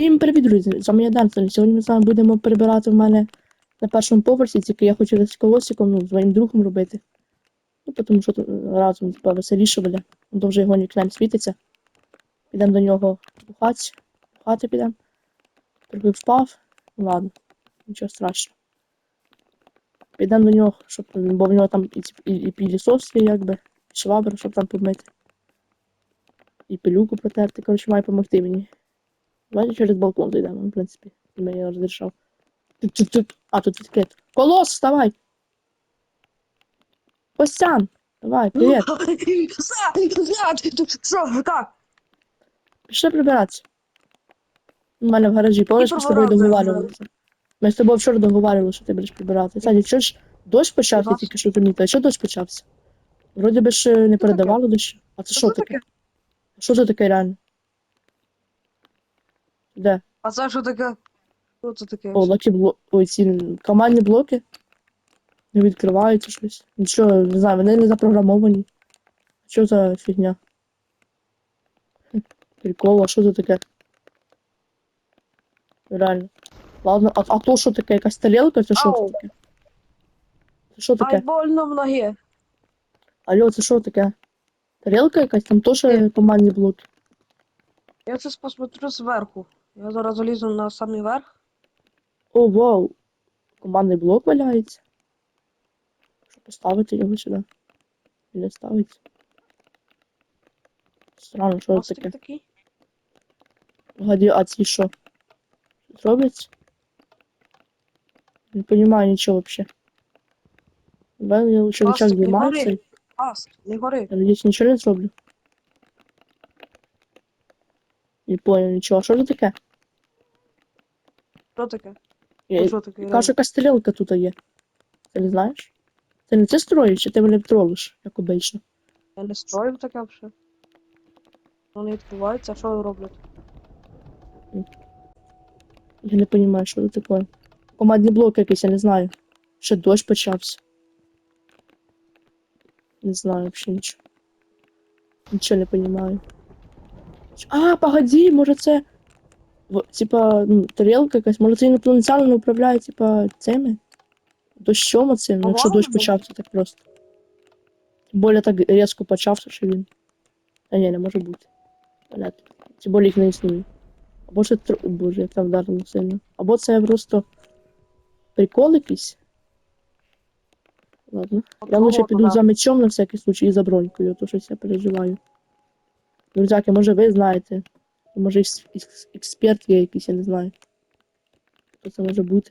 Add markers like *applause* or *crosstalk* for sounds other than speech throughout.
Всім привіт, друзі! З вами я Денсон. Сьогодні ми з вами будемо прибирати в мене на першому поверсі, тільки я хочу з колосиком, ну, з своїм другом робити. Ну, тому що разом типа, веселіше буде. То вже його нікнем світиться. Підемо до нього бухати. Бухати підемо. Трохи впав. Ну ладно, нічого страшного. Підемо до нього, щоб, бо в нього там і, і, і пілісос є, якби, і швабра, щоб там помити. І пилюку протерти. Коротше, має допомогти мені. Давайте через балкон зайдемо, в принципі. Він мені розрішав. Тук-тук-тук. А, тут відкрито. Колос, вставай! Костян! Давай, привіт! *laughs* Що, як? Пішли прибиратися. У мене в гаражі, помниш, ми з тобою договарювалися. Ми з тобою вчора договарювалися, що ти будеш прибирати. Саня, що ж дощ почався, тільки що замітила. Що дощ почався? Вроді би ще не передавало дощ. А це що таке? Що це таке реально? Де? А це що таке? Що це таке? О, лакі бло... Ой, ці командні блоки. Не відкриваються щось. Нічого, не знаю, вони не запрограмовані. Що за фігня? Хм, Прикол, а що це таке? Реально. Ладно, а, а то що таке? Якась тарілка? Це що Ау. таке? Це що Ай, таке? больно в ногі. Алло, це що таке? Тарілка якась? Там теж командні блоки. Я це посмотрю зверху. Я зараз залізу на самий верх. О, вау! Командний блок валяється. Що поставити його сюди? Не ставиться. Странно, що це таке? такий. Погоди, а ці що? Щось робиться? Не понимаю нічого вообще. Давай я лучше Пластик, рычаг не знімається. Аст, не гори. Я надіюсь, нічого не зроблю. Не понял нічого. Що це таке? Що таке? Я... Що таке? Яка ж якась тарілка тут є? Ти не знаєш? Ти не це строїш, чи ти мене тролиш, як обично? Я не строїв таке вже. Вони відкриваються, а що роблять? Я не розумію, що це таке. Командні блоки якісь, я не знаю. Ще дощ почався. Не знаю взагалі нічого. Нічого не розумію. А, погоди, може це. Типа, ну, тарілка якась, може це інопланетяни управляє, типа, цими? Дощом оцим, ну, якщо дощ почався так просто. Тим більше так різко почався, що він. Та ні, не може бути. Понятно. Тим більше їх не існує. Або це тр... Боже, як там вдарило сильно. Або це просто прикол якийсь. Ладно. Я лучше піду за мечом на всякий случай і за бронькою, то щось я переживаю. Друзяки, може ви знаєте. Може екс- екс- експерт є якийсь, я не знаю. Що це може бути?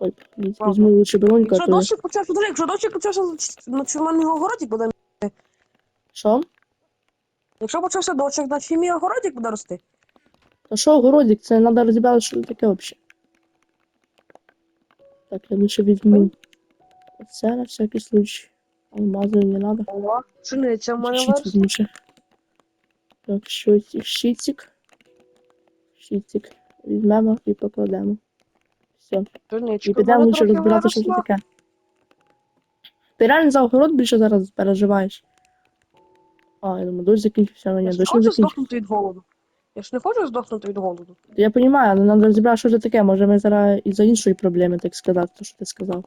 Ой, візь- візьму лучше броньку, а Якщо дощик почався, подожди, якщо дощик почався на чуманний огородик буде. Що? Якщо почався дощик, на чим мій огородик буде рости? А що огородик? Це треба розібрати, що таке взагалі. Так, я лучше візьму оце на всякий случай. Алмази не треба. О, пшениця в мене виросла. Так, щитик. Щитик. Візьмемо і покладемо. Все. І підемо лучше розбирати, що це таке. Ти реально за огород більше зараз переживаєш? А, я думаю, дощ закінчився, але ні, Я ж дощ не хочу закінчився. здохнути від голоду. Я ж не хочу здохнути від голоду. Я розумію, але треба розібрати, що це таке. Може ми зараз із-за іншої проблеми, так сказати, то, що ти сказав.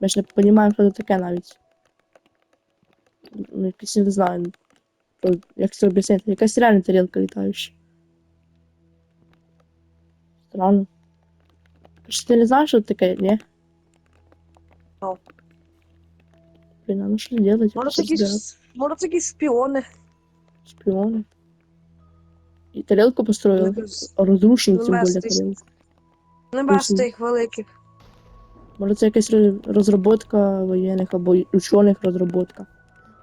Ми ж не розуміємо, що це таке навіть. Ну, якось не знаю. То- Як це об'яснити? Якась реальна тарілка літаюча. Странно. Чи ти не знаєш, що таке, ні? Ну. Блін, а ну що делать? Може це якісь, може це якісь шпіони. Шпіони. І тарілку построїли. Розрушили тим більше тарілку. Небес Мгм. тих великих. Може, це якась ро- розробка воєнних або учених розробка.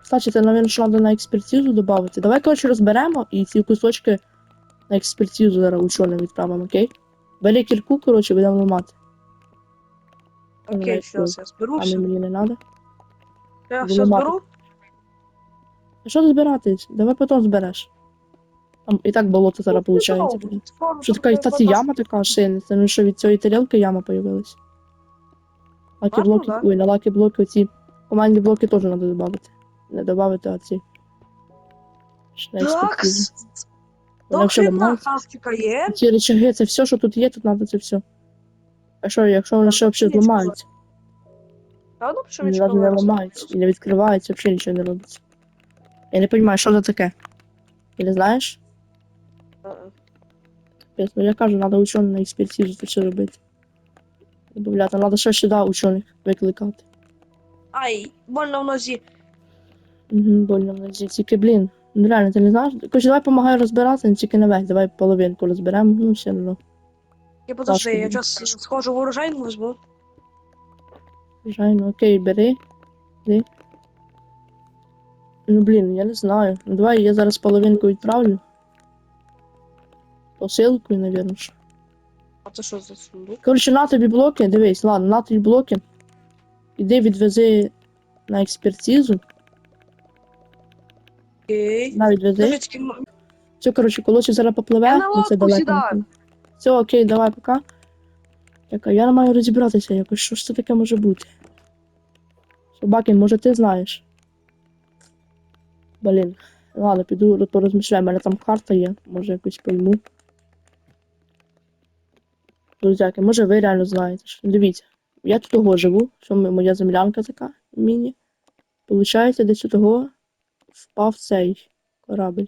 Кстати, це, навіть, що треба на експертизу додати. Давай, коротше, розберемо і ці кусочки на експертизу зараз ученим відправимо, окей? Бери кірку, коротше, будемо ламати. Окей, зараз я зберу А все. мені не треба. Я буду все мати. зберу. А що ти збиратись? Давай потім збереш. Там і так болото зараз Ну, виходить. ну, Що така, та це яма така шина, це ну що від цієї тарілки яма появилась. Лакі Ладно, блоки, да. ой, на лакі блоки оці командні блоки теж треба додати. Не додати, а ці. Ще на Так, експертизу. Вони взагалі Дохлібна ламаються. хастика є. Ці речаги, це все, що тут є, тут треба це все. А що, якщо вони ще взагалі воно Вони пшеничка навіть не ламаються і не відкриваються, взагалі нічого не робиться. Я не розумію, що це таке. Ти не знаєш? Капець, Ну я кажу, треба учених на експертизу це все робити. Добавляти, треба ще сюди учених викликати. Ай, больно в нозі. Угу, больно в нозі. Тільки, блін, ну реально, ти не знаєш? Короче, давай допомагай розбиратися, не тільки не весь, давай половинку розберемо, ну все одно. Я подожди, я зараз схожу в урожайну візьму. Звичайно, окей, бери. Бери. Ну блін, я не знаю. Ну давай я зараз половинку відправлю. Посилкою, навірно. ж. А це що за сундук? Коротше, на тобі блоки, дивись, ладно, на тобі блоки. Іди відвези на експертизу. Окей. На відвези. Дождь, м- Все, коротше, колосі зараз попливе, Я на ну це лодку далеко. сідаю. Все, окей, давай, пока. Так, а я не маю розібратися якось, що ж це таке може бути? Собакін, може ти знаєш? Блін. Ладно, піду порозмішляю, в мене там карта є, може якось пойму. Друзяки, може ви реально знаєте. що- Дивіться, я тут того живу, що ми- моя землянка така міні. Получається, десь у того впав цей корабель.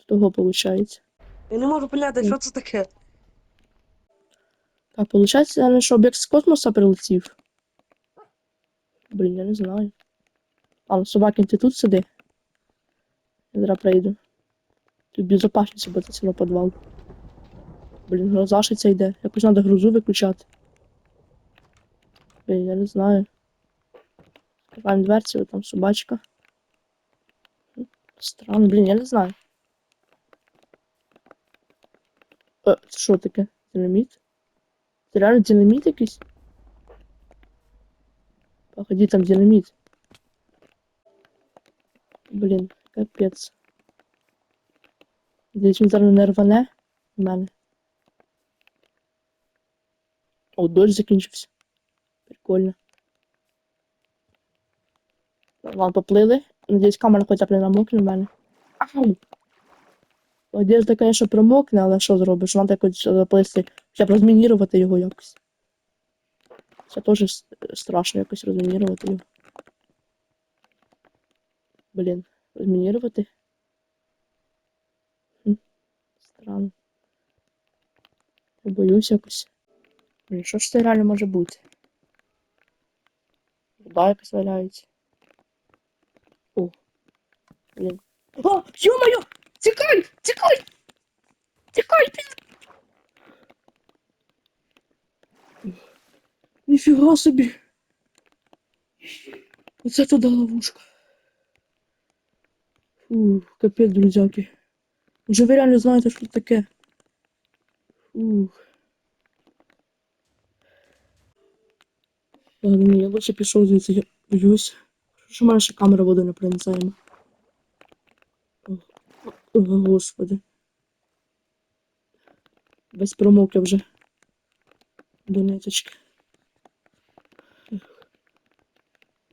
З того виходить. Я не можу поняти, що це таке. Так, наверное, що об'єкт з космоса прилетів. Блін, я не знаю. А, ну собакин, ти тут сиди. Я зараз прийду. Тут безопасніше, бо це село підвал. Блін, гроза ще ця йде. Якось треба грузу виключати. Блін, я не знаю. Відкриваємо дверці, от там собачка. Странно, блін, я не знаю. Е, це що таке? Динаміт? Це реально динаміт якийсь? Походи, там динаміт. Блін, капець. Десь він зараз не мене. О, дощ закінчився. Прикольно. Ладно, поплили. Надіюсь, камера хоча б не намокне в мене. Ау! Одежда, конечно, промокне, але що зробиш? Надо якось заплисти, хоча б розмінірувати його якось. Це теж страшно якось розмінірувати його. Блін, розмінірувати? Странно. Боюсь якось. Блін, що ж це реально може бути? Вода якась валяється. Блін. О, ё-моё! Тікай! Тікай! Тікай, блін! Ніфіга собі! Оце туди ловушка. Фу, капець, друзяки. Вже ви реально знаєте, що це таке. Фух. Ладно, я лучше пішов звідси, я боюсь. Що мене камера води не проницаємо. Господи. Без промовки вже. До ниточки.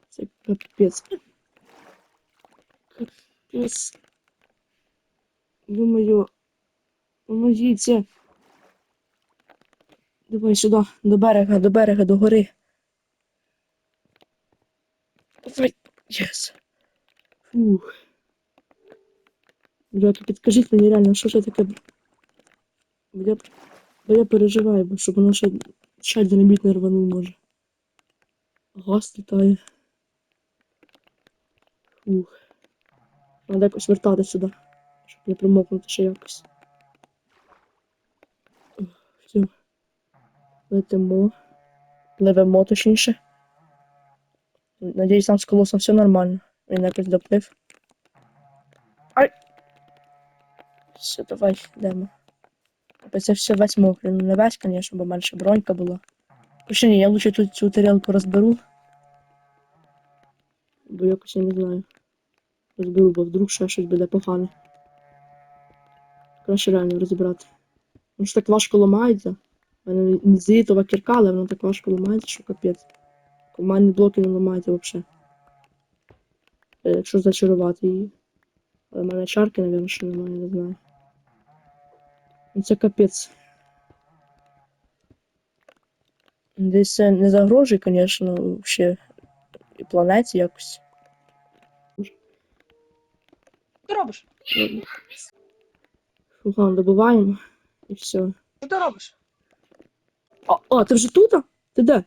Це капець. Капець. Думаю, помогіться. Давай сюди, до берега, до берега, до гори. Єс. Фух. Ребята, підкажіть мені реально, що це таке? Бо я, бо я переживаю, бо щоб воно ще, ще динаміт не рванув може. Газ літає. Фух. Треба якось вертати сюди, щоб не промокнути ще якось. Ух, Все. Летимо. Пливемо точніше. Надіюсь, там з колосом все нормально. Він якось доплив. Ай! Все, давай, йдемо. Це все весь мокрий. Ну не весь, звісно, бо менше бронька була. Ще ні, я лучше тут цю тарілку розберу. Бо якось я не знаю. Розберу, бо вдруг ще щось буде погане. Краще реально розібрати. Воно ж так важко ламається. У мене не зітова кірка, але воно так важко ламається, що капець. Командні блоки не ламаються взагалі. Е, Якщо зачарувати її. Але в мене чарки, напевно, що немає, не знаю. Ну, Це капець. Десь це не загрожує, звісно, ще і планеті якось. Що ти робиш? Фуган добуваємо і все. Що ти робиш? А, а, ти вже тут? Ти де?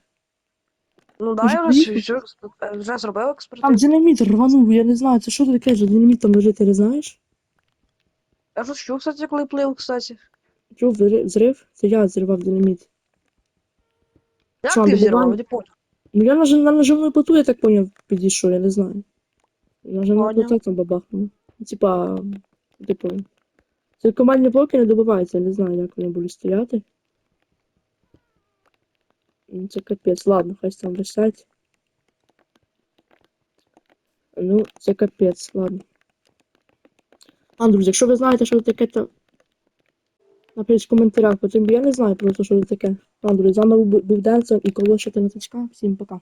Ну да, я вже, вже, вже зробив Там експертизу. динаміт рванув, я не знаю, це що таке за динаміт там лежить, ти не знаєш? Я ж чув, кстати, коли плив, кстати. Чув взри- зрив? Це я зривав динаміт. Як Що, ти взірвав? Я не понял. Ну я нажив, на наживну плиту, я так поняв, підійшов, я не знаю. Наживна Поняв. плита там бабахнула. Типа, типу, це командні блоки не добиваються, я не знаю, як вони будуть стояти. Ну, Це капець, ладно, хай там висять. Ну, це капець, ладно. А, друзі, якщо ви знаєте, що таке, то напишіть в коментарях, бо я не знаю просто, що це таке. А, друзі, з вами був Денсон і коло ще Всім пока.